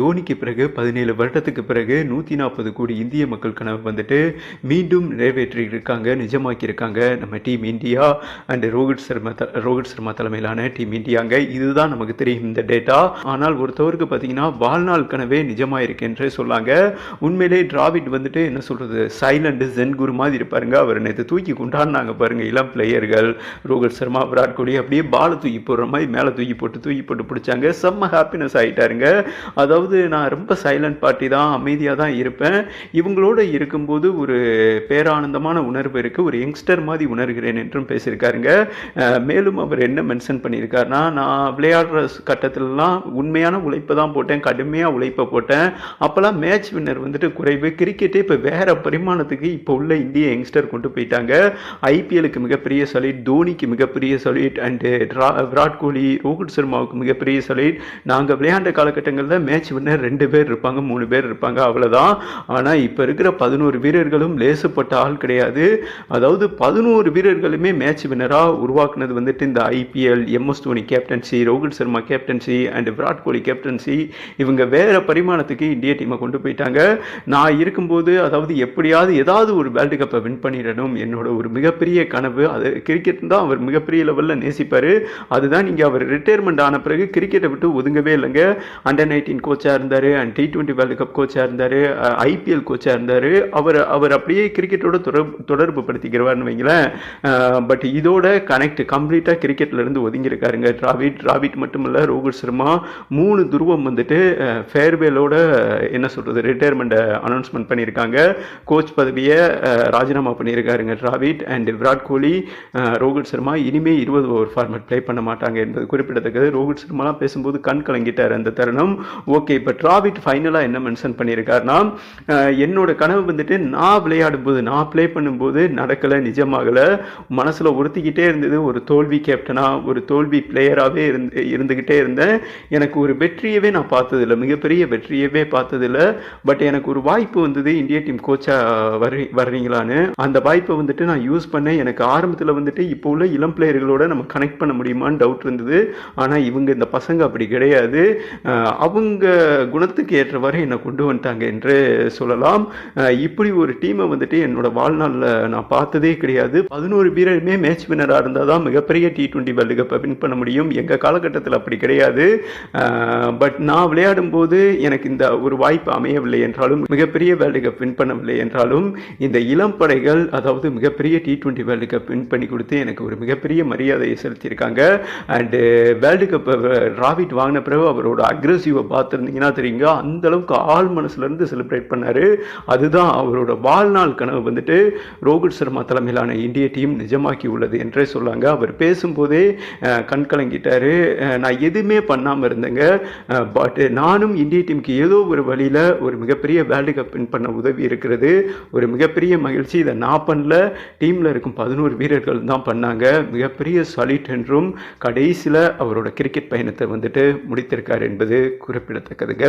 தோனிக்கு பிறகு பதினேழு வருடத்துக்கு பிறகு நூற்றி நாற்பது கோடி இந்திய மக்கள் கனவு வந்துட்டு மீண்டும் நிறைவேற்றி இருக்காங்க நிஜமாக்கி இருக்காங்க நம்ம team India and Rohit Sharma த- ரோஹித் சர்மா தலைமையிலான டீம் இந்தியாங்க இதுதான் நமக்கு தெரியும் இந்த டேட்டா ஆனால் ஒருத்தவருக்கு பார்த்தீங்கன்னா வாழ்நாள் கனவே நிஜமாயிருக்கு என்று சொல்லாங்க. உண்மையிலே டிராவிட் வந்துட்டு என்ன சொல்றது சைலண்ட் ஜென் குரு மாதிரி இருப்பாருங்க. அவர் நேற்று தூக்கி கொண்டாடினாங்க பாருங்க இளம் பிளேயர்கள் ரோஹித் சர்மா விராட் கோலி அப்படியே பாலை தூக்கி போடுற மாதிரி மேலே தூக்கி போட்டு தூக்கி போட்டு பிடிச்சாங்க. செம்ம ஹாப்பினஸ் ஆகிட்டாருங்க அதாவது நான் ரொம்ப சைலண்ட் பார்ட்டி தான் அமைதியாக தான் இருப்பேன். இவங்களோட இருக்கும்போது ஒரு பேரானந்தமான உணர்வு இருக்குது ஒரு யங்ஸ்டர் மாதிரி உணர்கிறேன் என்றும் பேசியிருக்காருங்க. மேலும் அவர் என்ன மென்ஷன் பண்ணியிருக்காருன்னா நான் விளையாடுற கட்டத்திலலாம் உண்மையான உழைப்பை தான் போட்டேன் கடுமையாக உழைப்பை போட்டேன். அப்போல்லாம் மேட்ச் வின்னர் வந்துட்டு குறைவு. கிரிக்கெட்டே இப்போ வேறு பரிமாணத்துக்கு இப்போ உள்ள இந்திய யங்ஸ்டர் கொண்டு போயிட்டாங்க. ஐபிஎலுக்கு மிகப்பெரிய சலிட் தோனிக்கு மிகப்பெரிய சலிட் அண்டு விராட் கோலி ரோஹித் சர்மாவுக்கு மிகப்பெரிய சலிட் நாங்கள் விளையாண்ட காலகட்டங்களில் மேட்ச் வின்னர் ரெண்டு பேர் இருப்பாங்க மூணு பேர் இருப்பாங்க அவ்வளோதான் ஆனால் இப்போ இருக்கிற பதினோரு வீரர்களும் லேசுப்பட்ட ஆள் கிடையாது. அதாவது பதினோரு வீரர்களுமே மேட்ச் வின்னராக உருவாக்குனது வந்துட்டு இந்த IPL MS Dhoni captaincy Rohit Sharma captaincy and Virat Kohli captaincy இவங்க வேறு பரிமாணத்துக்கு இந்திய டீமை கொண்டு போயிட்டாங்க. நான் இருக்கும்போது அதாவது எப்படியாவது ஏதாவது ஒரு வேர்ல்டு கப்பை வின் பண்ணிடணும். என்னோட ஒரு மிகப்பெரிய கனவு. அது கிரிக்கெட் தான் அவர் மிகப்பெரிய லெவலில் நேசிப்பார். அதுதான் நீங்கள் அவர் ரிட்டையர்மெண்ட் ஆன பிறகு கிரிக்கெட்டை விட்டு ஒதுங்கவே இல்லைங்க. அண்டர் நைன்டீன் கோச்சாக இருந்தார் and T twenty world cup கோச்சாக இருந்தார் ஐபிஎல் கோச்சாக இருந்தார். அவர் அவர் அப்படியே கிரிக்கெட்டோட தொடர்பு தொடர்பு படுத்திக்கிறவார்னு வைங்களேன். பட் இதோட கனெக்ட் கம்ப்ளீட்டாக கிரிக்கெட்ல இருந்து ஒதுங்கியிருக்காருங்க. டிராவிட் டிராவிட் மட்டும் இல்லை ரோஹித் சர்மா மூணு துருவம் வந்துட்டு ஃபேர்வேலோட என்ன சொல்கிறது ரிட்டையர்மெண்ட்டை அனௌன்ஸ்மெண்ட் பண்ணியிருக்காங்க. கோச் பதவியை ராஜினாமா பண்ணியிருக்காருங்க டிராவிட் அண்ட் விராட் கோலி ரோஹித் சர்மா. இனிமேல் இருபது ஓவர் ஃபார்மேட் ப்ளே பண்ண மாட்டாங்க என்பது குறிப்பிடத்தக்கது. ரோஹித் சர்மாலாம் பேசும்போது கண் கலங்கிட்டார் அந்த தருணம். ஓகே இப்போ டிராவிட் ஃபைனலாக என்ன மென்ஷன் பண்ணியிருக்காருன்னா என்னோட கனவு வந்துட்டு நான் விளையாடும் போது நான் ப்ளே பண்ணும்போது நடக்கலை நிஜமாகலை. மனசில் உறுத்திக்கிட்டே இருந்தது ஒரு தோல்வி கேப்டனாக ஒரு தோல்வி பிளேயராகவே இருந்து இருந்துக்கிட்டே இருந்தேன். எனக்கு ஒரு வெற்றியவே நான் பார்த்ததில்ல மிகப்பெரிய வெற்றியவே பார்த்ததில்ல. பட் எனக்கு ஒரு வாய்ப்பு வந்தது இந்திய டீம் கோச்சாக வர்றீ வர்றீங்களான்னு. அந்த வாய்ப்பை வந்துட்டு நான் யூஸ் பண்ணேன். எனக்கு ஆரம்பத்தில் வந்துட்டு இப்போ உள்ள இளம் பிளேயர்களோட நம்ம கனெக்ட் பண்ண முடியுமான்னு டவுட் இருந்தது. ஆனால் இவங்க இந்த பசங்க அப்படி கிடையாது. அவங்க குணத்துக்கு ஏற்றவாறு என்னை கொண்டு வந்துட்டாங்க என்று சொல்லலாம். இப்படி ஒரு டீமை வந்துட்டு என்னோட வாழ்நாளில் நான் பார்த்ததே கிடையாது. பதினோரு வீரருமே மேட்ச் வின்னராக இருந்தால் தான் மிகப்பெரிய டி டுவெண்ட்டி வேர்ல்டு கப்பை வின் பண்ண முடியும். எங்கள் காலகட்டத்தில் அப்படி கிடையாது. பட் நான் விளையாடும் போது எனக்கு இந்த ஒரு வாய்ப்பு அமையவில்லை என்றாலும் மிகப்பெரிய வேர்ல்டு கப் வின் பண்ணவில்லை என்றாலும் இந்த இளம் படைகள் அதாவது மிகப்பெரிய T twenty world cup win பண்ணி கொடுத்து எனக்கு ஒரு மிகப்பெரிய மரியாதையை செலுத்தியிருக்காங்க. அண்டு வேர்ல்டு கப்பை ராவிட் வாங்கின பிறகு அவரோட அக்ரெசிவை பார்த்துருந்தீங்கன்னா தெரியுங்க? அந்த அளவுக்கு ஆள் மனசுலேருந்து செலிப்ரேட் பண்ணார். அதுதான் அவரோட வாழ்நாள் கனவு வந்துட்டு ரோஹித் சர்மா தலைமையிலான இந்திய டீம் நிஜமாக்கி உள்ளது என்றே சொல்லாங்க. அவர் பேசும்போதே கண் கலங்கிட்டார். நான் எதுவுமே பண்ணாமல் இருந்தேங்க. பட் நானும் இந்திய டீமுக்கு ஏதோ ஒரு வழியில் ஒரு மிகப்பெரிய வேர்ல்டு கப் வின் பண்ண உதவி இருக்கிறது. ஒரு மிகப்பெரிய மகிழ்ச்சி. இதை நான் பண்ணல. டீமில் இருக்கும் பதினோரு வீரர்கள் தான் பண்ணாங்க. மிகப்பெரிய சலிட் என்றும் கடைசியில் அவரோட கிரிக்கெட் பயணத்தை வந்துட்டு முடித்திருக்கார் என்பது குறிப்பிடத்தக்கதுங்க